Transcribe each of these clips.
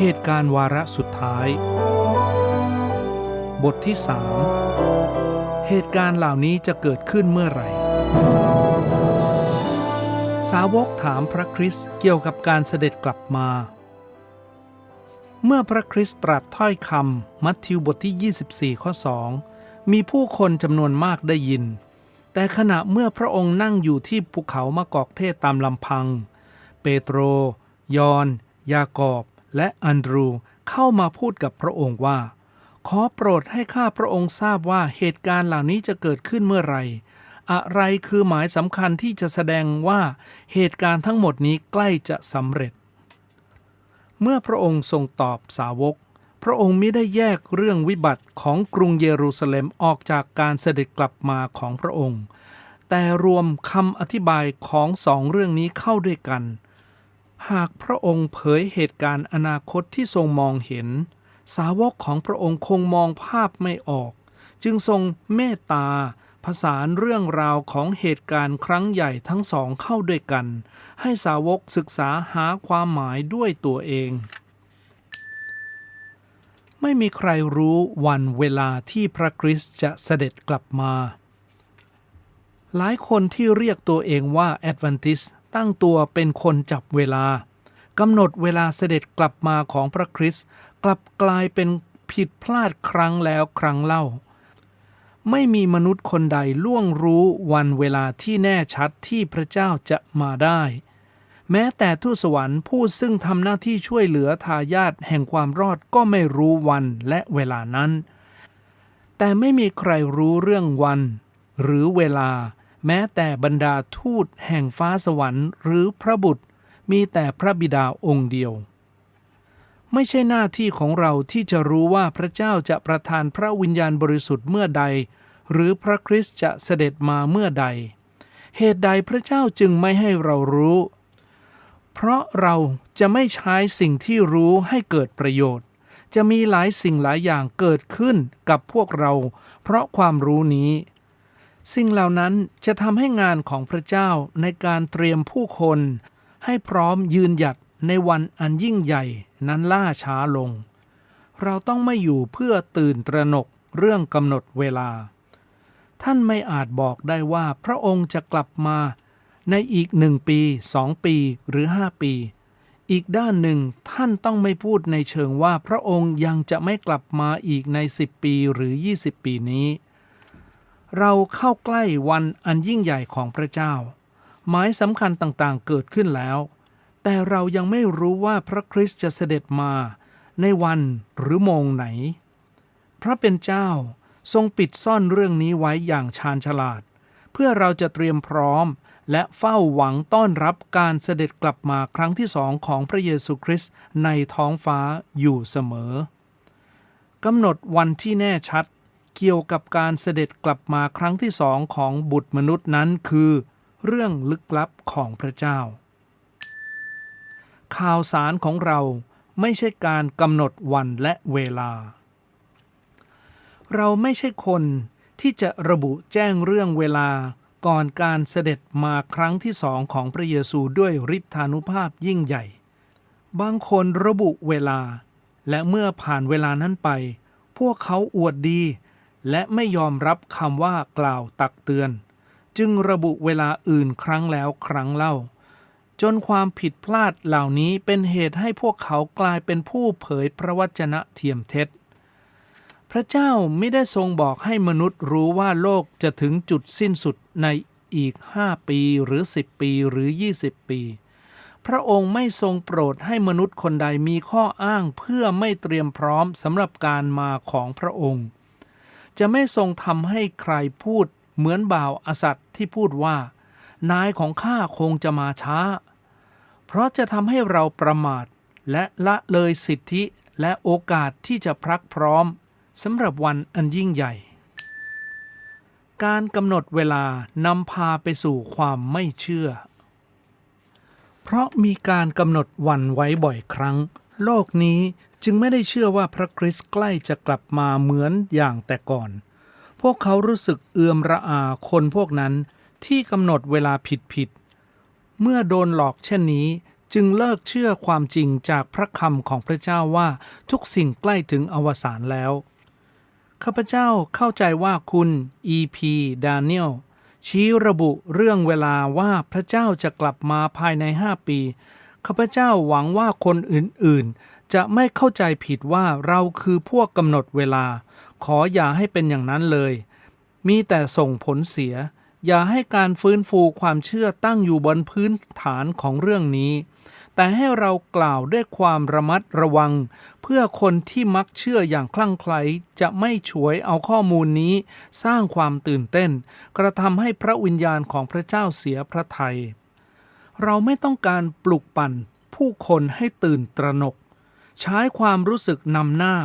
เหตุการณ์วาระสุดท้าย บทที่สามเหตุการณ์เหล่านี้จะเกิดขึ้นเมื่อไหร่ สาวกถามพระคริสต์เกี่ยวกับการเสด็จกลับมา เมื่อพระคริสต์ตรัสถ้อยคำมัทธิวบทที่ 24 ข้อ 2 มีผู้คนจำนวนมากได้ยิน แต่ขณะเมื่อพระองค์นั่งอยู่ที่ภูเขามะกอกเทศตามลำพัง เปโตร ยอน ยากอบ และอันดรูเข้ามาพูดกับพระองค์ว่า ขอโปรดให้ข้าพระองค์ทราบว่าเหตุการณ์เหล่านี้จะเกิดขึ้นเมื่อไรอะไรคือหมายสำคัญที่จะแสดงว่าเหตุการณ์ทั้งหมดนี้ใกล้จะสำเร็จ เมื่อพระองค์ทรงตอบสาวก พระองค์มิได้แยกเรื่องวิบัติของกรุงเยรูซาเล็มออกจากการเสด็จกลับมาของพระองค์ แต่รวมคำอธิบายของสองเรื่องนี้เข้าด้วยกัน หากพระองค์เผยเหตุการณ์อนาคตที่ทรงมองเห็น สาวกของพระองค์คงมองภาพไม่ออก จึงทรงเมตตาผสานเรื่องราวของเหตุการณ์ครั้งใหญ่ทั้งสองเข้าด้วยกัน ให้สาวกศึกษาหาความหมายด้วยตัวเอง ไม่มีใครรู้วันเวลาที่พระคริสต์จะเสด็จกลับมา หลายคนที่เรียกตัวเองว่าแอด a วนติส ตั้งตัวเป็นคนจับเวลากำหนดเวลาเสด็จกลับมาของพระคริสต์กลับกลายเป็นผิดพลาดครั้งแล้วครั้งเล่า ไม่มีมนุษย์คนใดล่วงรู้วันเวลาที่แน่ชัดที่พระเจ้าจะมาได้ แม้แต่ทูตสวรรค์ผู้ซึ่งทำหน้าที่ช่วยเหลือทายาทแห่งความรอดก็ไม่รู้วันและเวลานั้น แต่ไม่มีใครรู้เรื่องวัน หรือเวลา แม้แต่บรรดาทูตแห่งฟ้าสวรรค์หรือพระบุตรมีแต่พระบิดาองค์เดียว ไม่ใช่หน้าที่ของเราที่จะรู้ว่าพระเจ้าจะประทานพระวิญญาณบริสุทธิ์เมื่อใด หรือพระคริสต์จะเสด็จมาเมื่อใด เหตุใดพระเจ้าจึงไม่ให้เรารู้ เพราะเราจะไม่ใช้สิ่งที่รู้ให้เกิดประโยชน์ จะมีหลายสิ่งหลายอย่างเกิดขึ้นกับพวกเรา เพราะความรู้นี้ สิ่งเหล่านั้นจะทำให้งานของพระเจ้าในการเตรียมผู้คน ให้พร้อมยืนหยัดในวันอันยิ่งใหญ่นั้นล่าช้าลง เราต้องไม่อยู่เพื่อตื่นตระหนกเรื่องกำหนดเวลา ท่านไม่อาจบอกได้ว่าพระองค์จะกลับมาในอีกหนึ่งปีสองปีหรือห้าปี อีกด้านหนึ่งท่านต้องไม่พูดในเชิงว่าพระองค์ยังจะไม่กลับมาอีกในสิบปีหรือยี่สิบปีนี้ เราเข้าใกล้วันอันยิ่งใหญ่ของพระเจ้า หมายสำคัญต่างๆเกิดขึ้นแล้ว แต่เรายังไม่รู้ว่าพระคริสต์จะเสด็จมาในวันหรือโมงไหน พระเป็นเจ้าทรงปิดซ่อนเรื่องนี้ไว้อย่างชาญฉลาด เพื่อเราจะเตรียมพร้อมและเฝ้าหวังต้อนรับการเสด็จกลับมาครั้งที่สองของพระเยซูคริสต์ในท้องฟ้าอยู่เสมอกำหนดวันที่แน่ชัด เกี่ยวกับการเสด็จกลับมาครั้งที่สองของบุตรมนุษย์นั้นคือ เรื่องลึกลับของพระเจ้า ข่าวสารของเราไม่ใช่การกำหนดวันและเวลา เราไม่ใช่คนที่จะระบุแจ้งเรื่องเวลาก่อนการเสด็จมาครั้งที่สองของพระเยซูด้วยฤทธานุภาพยิ่งใหญ่ บางคนระบุเวลา และเมื่อผ่านเวลานั้นไป พวกเขาอวดดี และไม่ยอมรับคำว่ากล่าวตักเตือน จึงระบุเวลาอื่นครั้งแล้วครั้งเล่า จนความผิดพลาดเหล่านี้เป็นเหตุให้พวกเขากลายเป็นผู้เผยพระวจนะเทียมเท็จ พระเจ้าไม่ได้ทรงบอกให้มนุษย์รู้ว่าโลกจะถึงจุดสิ้นสุดในอีก 5 ปีหรือ 10 ปีหรือ 20 ปี พระองค์ไม่ทรงโปรดให้มนุษย์คนใดมีข้ออ้างเพื่อไม่เตรียมพร้อมสำหรับการมาของพระองค์ จะไม่ทรงทำให้ใครพูดเหมือนบ่าวอสัตย์ที่พูดว่า นายของข้าคงจะมาช้า เพราะจะทำให้เราประมาท และละเลยสิทธิและโอกาสที่จะพรักพร้อมสำหรับวันอันยิ่งใหญ่ การกำหนดเวลานำพาไปสู่ความไม่เชื่อ เพราะมีการกำหนดวันไว้บ่อยครั้ง โลกนี้ จึงไม่ได้เชื่อว่าพระคริสต์ใกล้จะกลับมาเหมือนอย่างแต่ก่อน พวกเขารู้สึกเอือมระอาคนพวกนั้นที่กำหนดเวลาผิดๆเมื่อโดนหลอกเช่นนี้จึงเลิกเชื่อความจริงจากพระคำของพระเจ้าว่าทุกสิ่งใกล้ถึงอวสานแล้ว ข้าพเจ้าเข้าใจว่าคุณ E.P. ดา n เ e ลชี้ระบุเรื่องเวลาว่าพระเจ้าจะกลับมาภายใน5ปี ข้าพเจ้าหวังว่าคนอื่นๆ จะไม่เข้าใจผิดว่าเราคือพวกกำหนดเวลา ขออย่าให้เป็นอย่างนั้นเลย มีแต่ส่งผลเสีย อย่าให้การฟื้นฟูความเชื่อตั้งอยู่บนพื้นฐานของเรื่องนี้ แต่ให้เรากล่าวด้วยความระมัดระวัง เพื่อคนที่มักเชื่ออย่างคลั่งไคล้จะไม่ฉวยเอาข้อมูลนี้ สร้างความตื่นเต้น กระทำให้พระวิญญาณของพระเจ้าเสียพระทัยเราไม่ต้องการปลุกปั่นผู้คนให้ตื่นตระหนก ใช้ความรู้สึกนำหน้า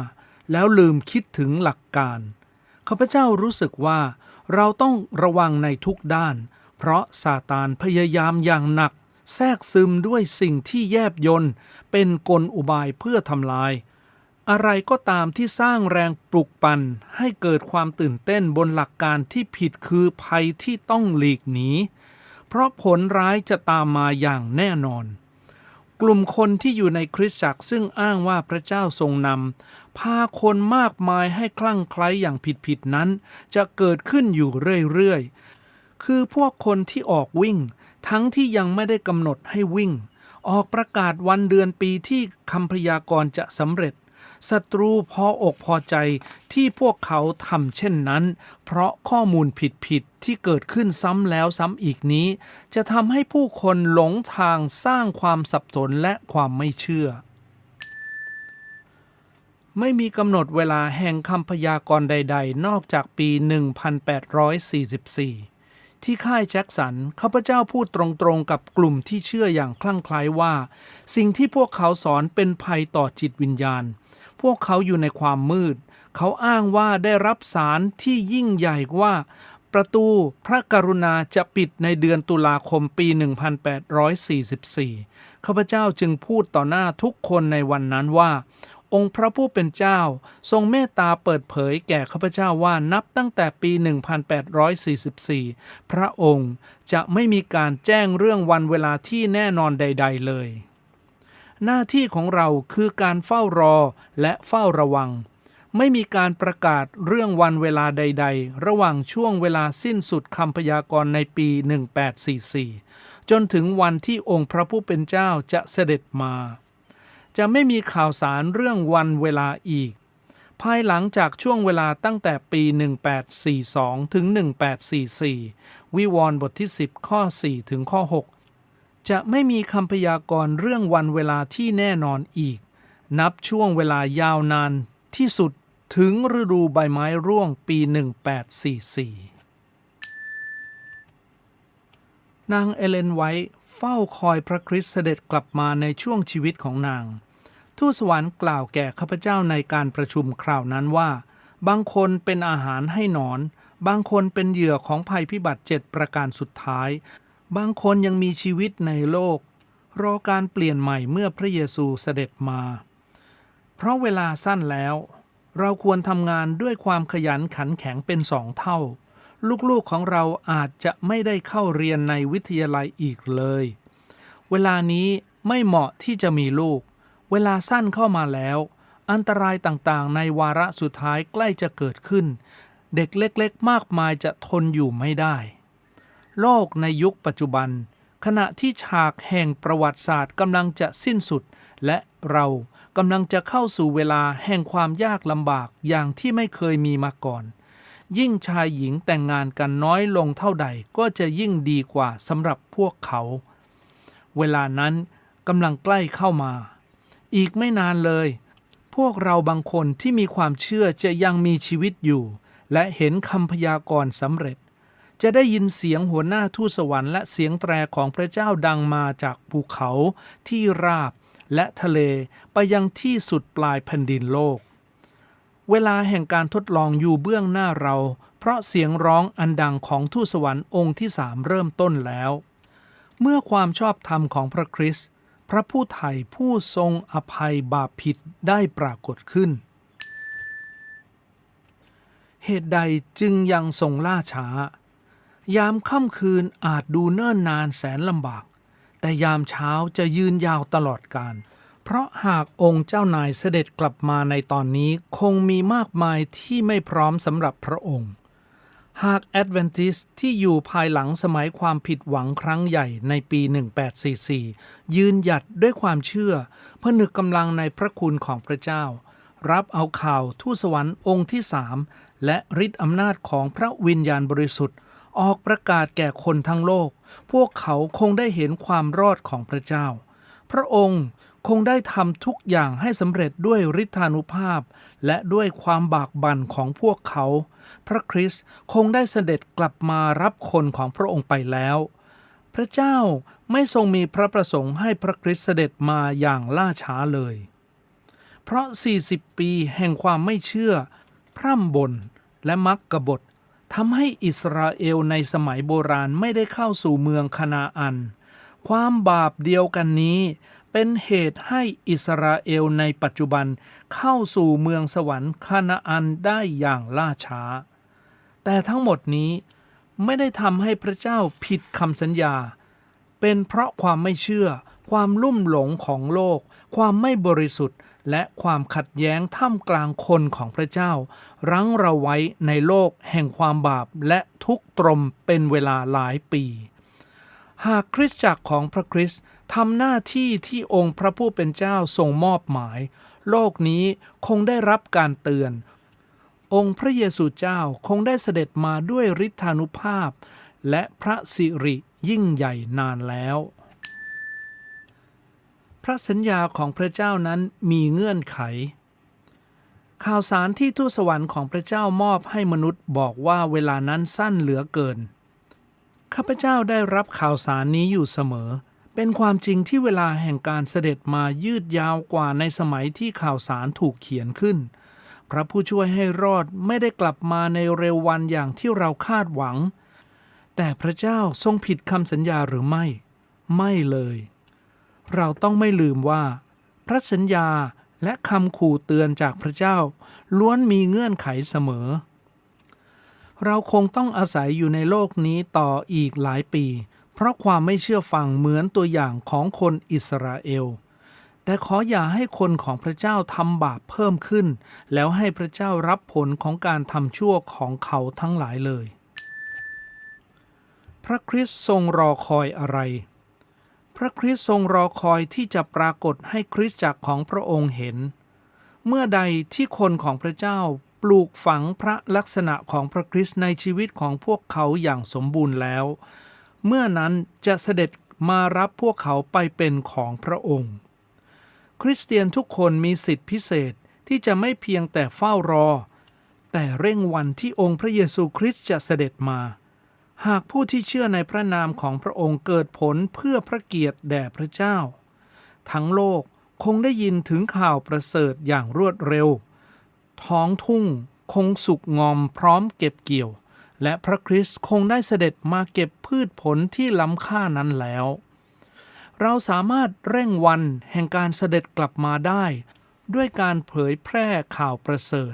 แล้วลืมคิดถึงหลักการข้าพเจ้ารู้สึกว่า เราต้องระวังในทุกด้าน เพราะซาตานพยายามอย่างหนัก แทรกซึมด้วยสิ่งที่แยบยนเป็นกลอุบายเพื่อทำลาย อะไรก็ตามที่สร้างแรงปลุกปั่นให้เกิดความตื่นเต้นบนหลักการที่ผิดคือภัยที่ต้องหลีกหนีเพราะผลร้ายจะตามมาอย่างแน่นอน กลุ่มคนที่อยู่ในคริสตจักรซึ่งอ้างว่าพระเจ้าทรงนำพาคนมากมายให้คลั่งไคล้อย่างผิดๆนั้น จะเกิดขึ้นอยู่เรื่อยๆ คือพวกคนที่ออกวิ่ง ทั้งที่ยังไม่ได้กำหนดให้วิ่ง ออกประกาศวันเดือนปีที่คำพยากรณ์จะสำเร็จ ศัตรูพออกพอใจที่พวกเขาทำเช่นนั้น เพราะข้อมูลผิดๆที่เกิดขึ้นซ้ำแล้วซ้ำอีกนี้ จะทำให้ผู้คนหลงทางสร้างความสับสนและความไม่เชื่อ ไม่มีกำหนดเวลาแห่งคำพยากรณ์ใด ๆ นอกจากปี 1844ที่ค่ายแจ็คสันข้าพเจ้าพูดตรงๆกับกลุ่มที่เชื่ออย่างคลั่งไคล้ว่า สิ่งที่พวกเขาสอนเป็นภัยต่อจิตวิญญาณ พวกเขาอยู่ในความมืด เขาอ้างว่าได้รับสารที่ยิ่งใหญ่ว่า ประตูพระกรุณาจะปิดในเดือนตุลาคมปี 1844 ข้าพเจ้าจึงพูดต่อหน้าทุกคนในวันนั้นว่า องค์พระผู้เป็นเจ้า ทรงเมตตาเปิดเผยแก่ข้าพเจ้าว่านับตั้งแต่ปี 1844 พระองค์จะไม่มีการแจ้งเรื่องวันเวลาที่แน่นอนใด ๆ เลย หน้าที่ของเราคือการเฝ้ารอและเฝ้าระวัง ไม่มีการประกาศเรื่องวันเวลาใด ๆ ระหว่างช่วงเวลาสิ้นสุดคำพยากรณ์ในปี 1844 จนถึงวันที่องค์พระผู้เป็นเจ้าจะเสด็จมา จะไม่มีข่าวสารเรื่องวันเวลาอีก ภายหลังจากช่วงเวลาตั้งแต่ปี 1842 ถึง 1844 วิวรณ์บทที่ 10 ข้อ 4 ถึงข้อ 6 จะไม่มีคำพยากรณ์เรื่องวันเวลาที่แน่นอนอีก นับช่วงเวลายาวนานที่สุดถึงฤดูใบไม้ร่วงปี 1844 นางเอเลนไวท์เฝ้าคอยพระคริสต์เสด็จกลับมาในช่วงชีวิตของนาง ทูตสวรรค์กล่าวแก่ข้าพเจ้าในการประชุมคราวนั้นว่า บางคนเป็นอาหารให้หนอน บางคนเป็นเหยื่อของภัยพิบัติเจ็ดประการสุดท้าย บางคนยังมีชีวิตในโลก รอการเปลี่ยนใหม่เมื่อพระเยซูเสด็จมา เพราะเวลาสั้นแล้ว เราควรทำงานด้วยความขยันขันแข็งเป็นสองเท่า ลูกๆของเราอาจจะไม่ได้เข้าเรียนในวิทยาลัยอีกเลย เวลานี้ไม่เหมาะที่จะมีลูก เวลาสั้นเข้ามาแล้ว อันตรายต่างๆ ในวาระสุดท้ายใกล้จะเกิดขึ้น เด็กเล็กๆ มากมายจะทนอยู่ไม่ได้ โลกในยุคปัจจุบัน ขณะที่ฉากแห่งประวัติศาสตร์กำลังจะสิ้นสุด และเรากำลังจะเข้าสู่เวลาแห่งความยากลำบากอย่างที่ไม่เคยมีมาก่อน ยิ่งชายหญิงแต่งงานกันน้อยลงเท่าใดก็จะยิ่งดีกว่าสำหรับพวกเขา เวลานั้นกำลังใกล้เข้ามา อีกไม่นานเลย พวกเราบางคนที่มีความเชื่อจะยังมีชีวิตอยู่ และเห็นคำพยากรณ์สำเร็จ จะได้ยินเสียงหัวหน้าทูตสวรรค์และเสียงแตรของพระเจ้าดังมาจากภูเขาที่ราบและทะเลไปยังที่สุดปลายแผ่นดินโลก เวลาแห่งการทดลองอยู่เบื้องหน้าเรา เพราะเสียงร้องอันดังของทูตสวรรค์องค์ที่สามเริ่มต้นแล้ว เมื่อความชอบธรรมของพระคริสต์พระผู้ไถ่ผู้ทรงอภัยบาปผิดได้ปรากฏขึ้น เหตุใดจึงยังทรงล่าช้า ยามค่ำคืนอาจดูเนิ่นนานแสนลำบาก แต่ยามเช้าจะยืนยาวตลอดกาลเพราะหากองค์เจ้านายเสด็จกลับมาในตอนนี้คงมีมากมายที่ไม่พร้อมสำหรับพระองค์ หากแอดเวนทิสที่อยู่ภายหลังสมัยความผิดหวังครั้งใหญ่ในปี 1844 ยืนหยัดด้วยความเชื่อผนึกกำลังในพระคุณของพระเจ้า รับเอาข่าวทูตสวรรค์องค์ที่สามและฤทธิอำนาจของพระวิญญาณบริสุทธิ์ ออกประกาศแก่คนทั้งโลก พวกเขาคงได้เห็นความรอดของพระเจ้า พระองค์คงได้ทำทุกอย่างให้สำเร็จด้วยฤทธานุภาพ และด้วยความบากบั่นของพวกเขา พระคริสต์คงได้เสด็จกลับมารับคนของพระองค์ไปแล้ว พระเจ้าไม่ทรงมีพระประสงค์ให้พระคริสต์เสด็จมาอย่างล่าช้าเลย เพราะ 40 ปีแห่งความไม่เชื่อ พร่ำบ่นและมักกบฏ ทำให้อิสราเอลในสมัยโบราณไม่ได้เข้าสู่เมืองคานาอัน ความบาปเดียวกันนี้ เป็นเหตุให้อิสราเอลในปัจจุบันเข้าสู่เมืองสวรรค์คานาอันได้อย่างล่าช้า แต่ทั้งหมดนี้ไม่ได้ทำให้พระเจ้าผิดคำสัญญา เป็นเพราะความไม่เชื่อ ความลุ่มหลงของโลก ความไม่บริสุทธิ์ และความขัดแย้งท่ามกลางคนของพระเจ้า รั้งเราไว้ในโลกแห่งความบาปและทุกตรมเป็นเวลาหลายปี หากคริสตจักรของพระคริสต์ทำหน้าที่ที่องค์พระผู้เป็นเจ้าทรงมอบหมาย โลกนี้คงได้รับการเตือน องค์พระเยซูเจ้าคงได้เสด็จมาด้วยฤทธานุภาพ และพระสิริยิ่งใหญ่นานแล้ว ระสัญญาของพระเจ้านั้นมีเงื่อนไข ข่าวสารที่ทูตสวรรค์ของพระเจ้ามอบให้มนุษย์บอกว่าเวลานั้นสั้นเหลือเกิน ข้าพเจ้าได้รับข่าวสารนี้อยู่เสมอ เป็นความจริงที่เวลาแห่งการเสด็จมายืดยาวกว่าในสมัยที่ข่าวสารถูกเขียนขึ้น พระผู้ช่วยให้รอดไม่ได้กลับมาในเร็ววันอย่างที่เราคาดหวัง แต่พระเจ้าทรงผิดคำสัญญาหรือไม่ ไม่เลย เราต้องไม่ลืมว่า พระสัญญาและคำขู่เตือนจากพระเจ้า ล้วนมีเงื่อนไขเสมอ เราคงต้องอาศัยอยู่ในโลกนี้ต่ออีกหลายปี เพราะความไม่เชื่อฟังเหมือนตัวอย่างของคนอิสราเอล แต่ขออย่าให้คนของพระเจ้าทำบาปเพิ่มขึ้น แล้วให้พระเจ้ารับผลของการทำชั่วของเขาทั้งหลายเลย พระคริสต์ทรงรอคอยอะไร พระคริสต์ทรงรอคอยที่จะปรากฏให้คริสตจักรของพระองค์เห็น เมื่อใดที่คนของพระเจ้าปลูกฝังพระลักษณะของพระคริสต์ในชีวิตของพวกเขาอย่างสมบูรณ์แล้ว เมื่อนั้นจะเสด็จมารับพวกเขาไปเป็นของพระองค์ คริสเตียนทุกคนมีสิทธิพิเศษที่จะไม่เพียงแต่เฝ้ารอ แต่เร่งวันที่องค์พระเยซูคริสต์จะเสด็จมา หากผู้ที่เชื่อในพระนามของพระองค์เกิดผลเพื่อพระเกียรติแด่พระเจ้า ทั้งโลกคงได้ยินถึงข่าวประเสริฐอย่างรวดเร็ว ท้องทุ่งคงสุกงอมพร้อมเก็บเกี่ยว และพระคริสต์คงได้เสด็จมาเก็บพืชผลที่ล้ำค่านั้นแล้ว เราสามารถเร่งวันแห่งการเสด็จกลับมาได้ ด้วยการเผยแพร่ข่าวประเสริฐ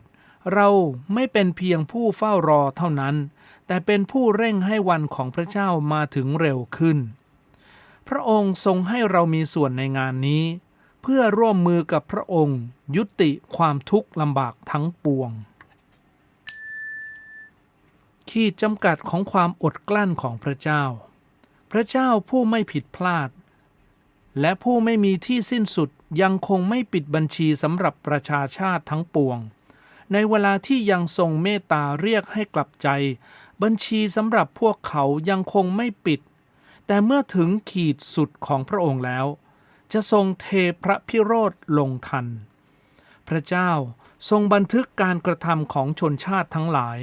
เราไม่เป็นเพียงผู้เฝ้ารอเท่านั้น แต่เป็นผู้เร่งให้วันของพระเจ้ามาถึงเร็วขึ้น พระองค์ทรงให้เรามีส่วนในงานนี้ เพื่อร่วมมือกับพระองค์ ยุติความทุกข์ลำบากทั้งปวง ขีดจำกัดของความอดกลั้นของพระเจ้า พระเจ้าผู้ไม่ผิดพลาด และผู้ไม่มีที่สิ้นสุดยังคงไม่ปิดบัญชีสำหรับประชาชาติทั้งปวงในเวลาที่ยังทรงเมตตาเรียกให้กลับใจ บัญชีสำหรับพวกเขายังคงไม่ปิด แต่เมื่อถึงขีดสุดของพระองค์แล้ว จะทรงเทพระพิโรธลงทัน พระเจ้าทรงบันทึกการกระทำของชนชาติทั้งหลาย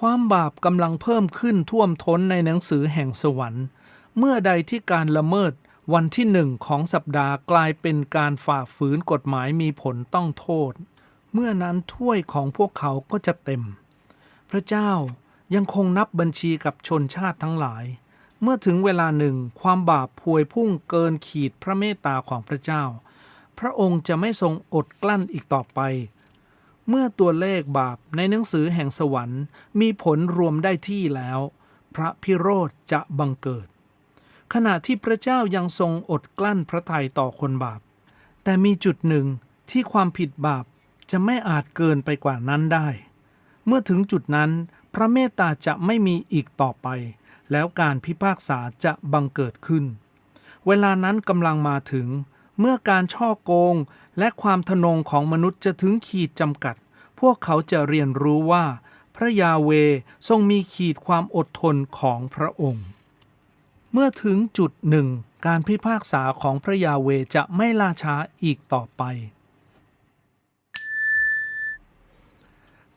ความบาปกำลังเพิ่มขึ้นท่วมท้นในหนังสือแห่งสวรรค์ เมื่อใดที่การละเมิดวันที่หนึ่งของสัปดาห์กลายเป็นการฝ่าฝืนกฎหมายมีผลต้องโทษ เมื่อนั้นถ้วยของพวกเขาก็จะเต็ม พระเจ้า ยังคงนับบัญชีกับชนชาติทั้งหลาย เมื่อถึงเวลาหนึ่งความบาปพวยพุ่งเกินขีดพระเมตตาของพระเจ้า พระองค์จะไม่ทรงอดกลั้นอีกต่อไป เมื่อตัวเลขบาปในหนังสือแห่งสวรรค์มีผลรวมได้ที่แล้ว พระพิโรธจะบังเกิด ขณะที่พระเจ้ายังทรงอดกลั้นพระทัยต่อคนบาป แต่มีจุดหนึ่งที่ความผิดบาปจะไม่อาจเกินไปกว่านั้นได้ เมื่อถึงจุดนั้น พระเมตตาจะไม่มีอีกต่อไป แล้วการพิพากษาจะบังเกิดขึ้น เวลานั้นกำลังมาถึง เมื่อการช่อโกงและความทนงของมนุษย์จะถึงขีดจำกัด พวกเขาจะเรียนรู้ว่า พระยาเวทรงมีขีดความอดทนของพระองค์ เมื่อถึงจุดหนึ่ง การพิพากษาของพระยาเวจะไม่ล่าช้าอีกต่อไป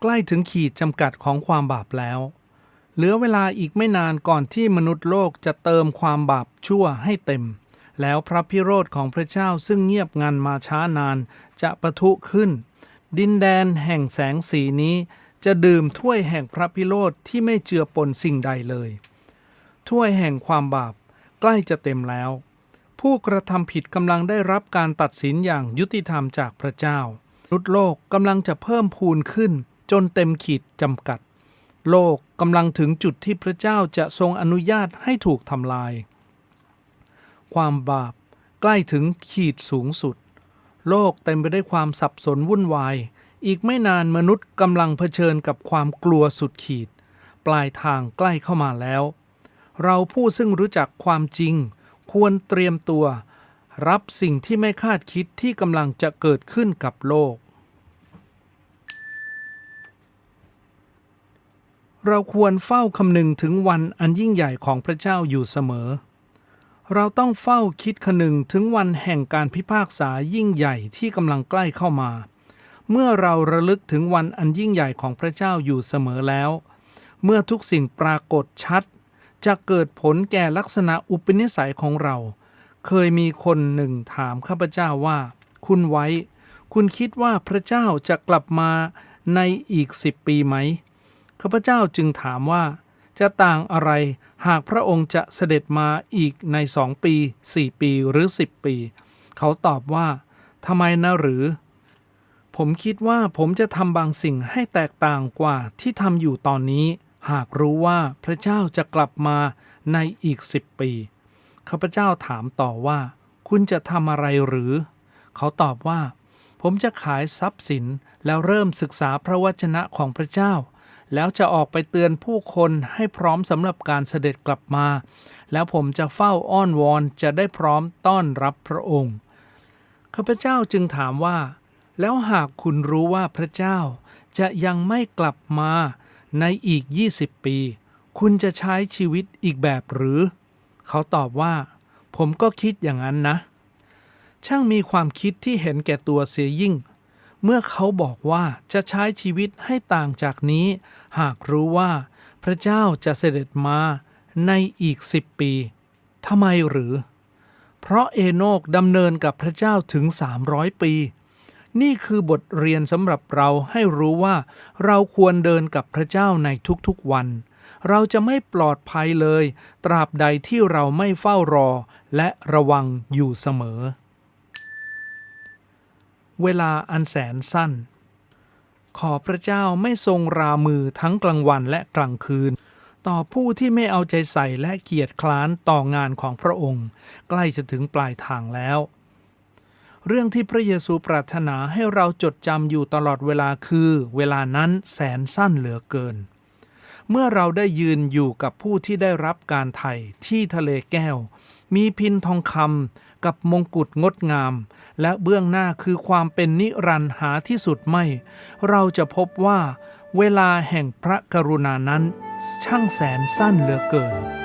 ใกล้ถึงขีดจำกัดของความบาปแล้ว เหลือเวลาอีกไม่นานก่อนที่มนุษย์โลกจะเติมความบาปชั่วให้เต็ม แล้วพระพิโรธของพระเจ้าซึ่งเงียบงันมาช้านานจะประทุขึ้น ดินแดนแห่งแสงสีนี้จะดื่มถ้วยแห่งพระพิโรธที่ไม่เจือปนสิ่งใดเลย ถ้วยแห่งความบาปใกล้จะเต็มแล้ว ผู้กระทำผิดกำลังได้รับการตัดสินอย่างยุติธรรมจากพระเจ้ามนุษย์โลกกำลังจะเพิ่มพูนขึ้น จนเต็มขีดจำกัด โลกกำลังถึงจุดที่พระเจ้าจะทรงอนุญาตให้ถูกทำลาย ความบาปใกล้ถึงขีดสูงสุด โลกเต็มไปด้วยความสับสนวุ่นวาย อีกไม่นานมนุษย์กำลังเผชิญกับความกลัวสุดขีด ปลายทางใกล้เข้ามาแล้ว เราผู้ซึ่งรู้จักความจริง ควรเตรียมตัว รับสิ่งที่ไม่คาดคิดที่กำลังจะเกิดขึ้นกับโลก เราควรเฝ้าคำนึงถึงวันอันยิ่งใหญ่ของพระเจ้าอยู่เสมอ เราต้องเฝ้าคิดคนึงถึงวันแห่งการพิพากษายิ่งใหญ่ที่กำลังใกล้เข้ามา เมื่อเราระลึกถึงวันอันยิ่งใหญ่ของพระเจ้าอยู่เสมอแล้ว เมื่อทุกสิ่งปรากฏชัด จะเกิดผลแก่ลักษณะอุปนิสัยของเรา เคยมีคนหนึ่งถามข้าพเจ้าว่า คุณไว้ คุณคิดว่าพระเจ้าจะกลับมาในอีกสิบปีไหม ข้าพเจ้าจึงถามว่า จะต่างอะไรหากพระองค์จะเสด็จมาอีกในสองปีสี่ปีหรือสิบปี เขาตอบว่าทำไมนะหรือ ผมคิดว่าผมจะทำบางสิ่งให้แตกต่างกว่าที่ทำอยู่ตอนนี้ หากรู้ว่าพระเจ้าจะกลับมาในอีกสิบปีข้าพเจ้าถามต่อว่า คุณจะทำอะไรหรือ เขาตอบว่า ผมจะขายทรัพย์สินแล้วเริ่มศึกษาพระวจนะของพระเจ้า แล้วจะออกไปเตือนผู้คนให้พร้อมสำหรับการเสด็จกลับมา แล้วผมจะเฝ้าอ้อนวอนจะได้พร้อมต้อนรับพระองค์ข้าพเจ้าจึงถามว่า แล้วหากคุณรู้ว่าพระเจ้าจะยังไม่กลับมาในอีก 20 ปี คุณจะใช้ชีวิตอีกแบบหรือ เขาตอบว่า ผมก็คิดอย่างนั้นนะ ช่างมีความคิดที่เห็นแก่ตัวเสียยิ่ง เมื่อเขาบอกว่าจะใช้ชีวิตให้ต่างจากนี้ หากรู้ว่าพระเจ้าจะเสด็จมาในอีกสิบปีทำไมหรือ เพราะเอโนกดำเนินกับพระเจ้าถึง 300 ปี นี่คือบทเรียนสำหรับเราให้รู้ว่าเราควรเดินกับพระเจ้าในทุกๆวัน เราจะไม่ปลอดภัยเลย ตราบใดที่เราไม่เฝ้ารอและระวังอยู่เสมอ เวลาอันแสนสั้น ขอพระเจ้าไม่ทรงรามือทั้งกลางวันและกลางคืน ต่อผู้ที่ไม่เอาใจใส่และเกียจคร้านต่องานของพระองค์ ใกล้จะถึงปลายทางแล้ว เรื่องที่พระเยซูปรารถนาให้เราจดจำอยู่ตลอดเวลาคือ เวลานั้นแสนสั้นเหลือเกิน เมื่อเราได้ยืนอยู่กับผู้ที่ได้รับการไถ่ที่ทะเลแก้ว มีพินทองคำ กับมงกุฎงดงาม และเบื้องหน้าคือความเป็นนิรันห์หาที่สุดไม่ เราจะพบว่า เวลาแห่งพระกรุณานั้น ช่างแสนสั้นเหลือเกิน